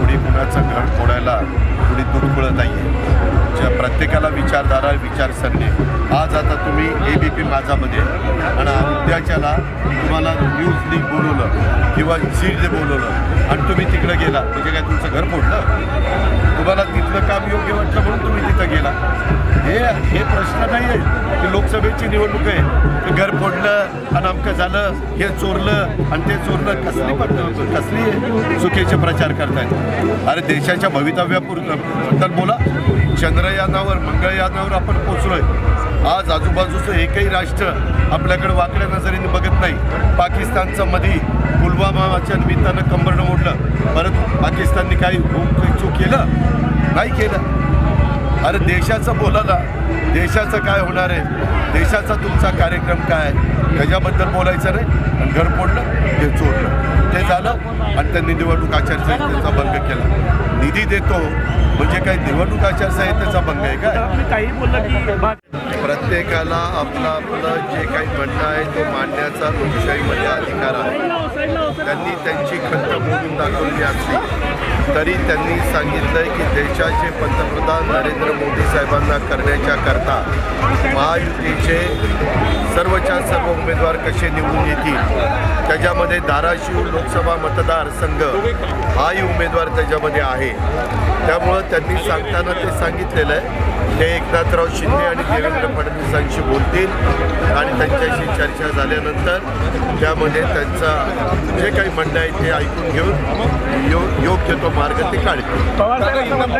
कुणी कुणाचं घर फोडायला कुणी तुटपुळत नाही आहे ज्या प्रत्येकाला विचारधारा विचारसरणी. आज आता तुम्ही ए बी पी माझामध्ये आणि उद्याच्याला तुम्हाला न्यूज लीग बोलवलं किंवा झीड बोलवलं आणि तुम्ही तिकडं गेला. म्हणजे काय तुमचं घर फोडलं? तुम्हाला तिथलं काम योग्य वाटलं म्हणून तुम्ही तिथं गेला? हे हे प्रश्न नाही आहे की लोकसभेची निवडणूक आहे. आणि अमकं झालं हे चोरलं आणि ते चोरलं कसली पद्धत कसली चुकीचे प्रचार करतायत? अरे देशाच्या भवितव्याबद्दल बोला. चंद्रयानावर मंगळयानावर आपण पोचलोय. आज आजूबाजूचं एकही राष्ट्र आपल्याकडे वाकड्या नजरेने बघत नाही. पाकिस्तानचं मधी पुलवामाच्या निमित्तानं कंबरनं मोडलं. परत पाकिस्तानने काही काही चूक केलं? नाही केलं. अरे देशाचं बोला ना. देशाचं काय होणार आहे? देशाचा तुमचा कार्यक्रम काय आहे? त्याच्याबद्दल बोलायचं नाही. आणि घर फोडलं हे चोरलं. ते झालं आणि त्यांनी निवडणूक आचारसंहितेचा भंग केला. निधी देतो म्हणजे काही निवडणूक आचारसंहितेचा भंग आहे काय? काही बोललं की प्रत्येकाला आपलं आपलं जे काही म्हणणं आहे ते मांडण्याचा लोकशाहीमध्ये अधिकार आहे. त्यांनी त्यांची खंत बोलून दाखवली असली तरी त्यांनी सांगितलंय की देशाचे पंतप्रधान नरेंद्र मोदी साहेबांना करण्याच्या करता महायुतीचे सर्वच्या सर्व उमेदवार कसे निवडून येतील? त्याच्यामध्ये धाराशिव लोकसभा मतदारसंघ हाही उमेदवार त्याच्यामध्ये आहे. त्यामुळं त्यांनी सांगताना ते सांगितलेलं आहे. ते एकनाथराव शिंदे आणि देवेंद्र फडणवीसांशी बोलतील आणि त्यांच्याशी चर्चा झाल्यानंतर त्यामध्ये त्यांचा जे काही म्हणणं आहे ते ऐकून घेऊन यो तो मार्ग ते काढतील